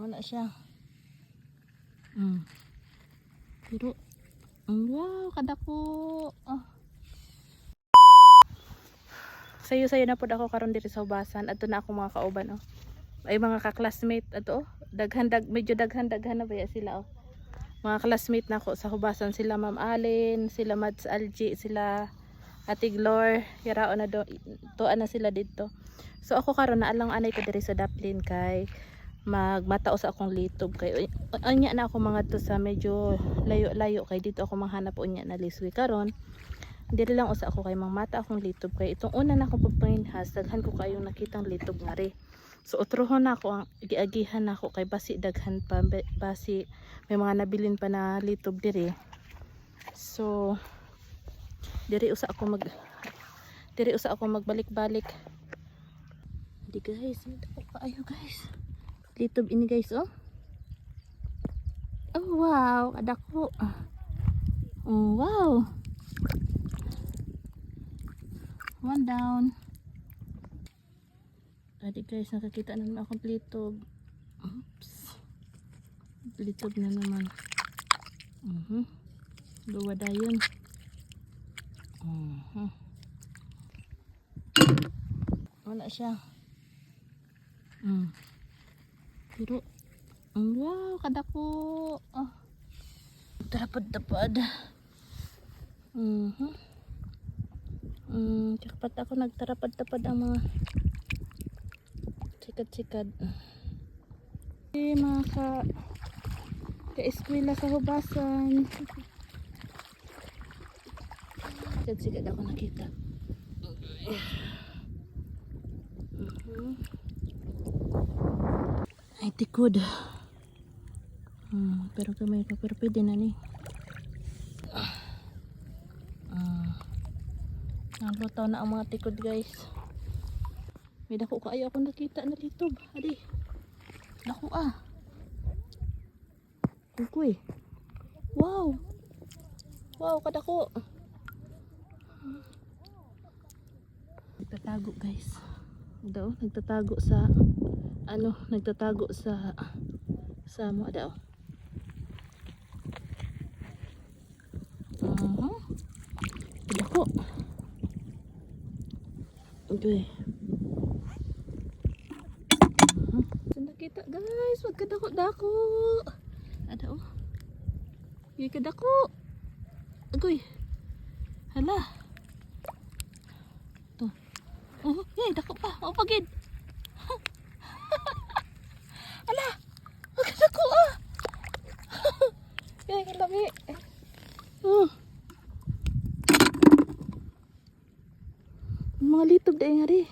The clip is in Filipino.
Wala siya. Mm. Pero, wow, kadako. Oh. Sayo-sayo na pod ako karon diri sa ubasan. Adto na ako mga kauban oh. Ay mga ka-classmate ato oh. Daghan dag medyo daghan daghan na baya sila oh. Mga classmate na ako sa hubasan sila Ma'am Allen, sila Mads Algi, sila Ate Glor, yarao na do tuan na sila dito. So ako karon na alang anay ko diri sa Daplin kay magmatao sa akong litob kay anya na ako mga to sa medyo layo-layo kay dito ako manghanap unya na liswi karon diri lang usa ako kay mangmata akong litob kay itong una na akong pagpanginhas daghan ko kayong nakitang litob nga re so utrohon na ako ang giagihan na ako kay basi daghan pa ba- basi may mga nabilin pa na litob diri. So diri usa ako mag diri usa ako magbalik-balik. Di guys may dako kaayo guys litob ini guys oh oh wow adako oh wow one down Adi guys, nakakita na naman akong litob. Oops. Litob na naman. Mhm. Luwa dayon. Mhm. Wala siya. Mm. Pero, mm, wow, kadako. Oh. Tapad-tapad. Mhm. Mm, kapat ako nagtarapad-tapad ang mga sikad-sikad. Eh, mga ka ka-eskwela sa hubasan. Sikad-sikad ako nakita. Mhm. Ay, tikod. Hmm, pero kamay ko, pero pwede na ni. Ah. Nalutaw na ang mga tikod guys. May dako kaayo ako nakita na litob. Adi. Dako ah. Uy. Wow. Wow, kadako. Nagtatago guys. Daw, nagtatago sa ano, nagtatago sa sa mo daw. Mhm. Kadako. Okay. Saan nakita guys? Wag ka dako-dako. Ada oh. Hindi ka dako. Agoy. Hala. To. Oh, yay, dako pa. O pagid. Hala. Wag ka dako ah. Kalami. Oh. Mga litob dahil nga rin.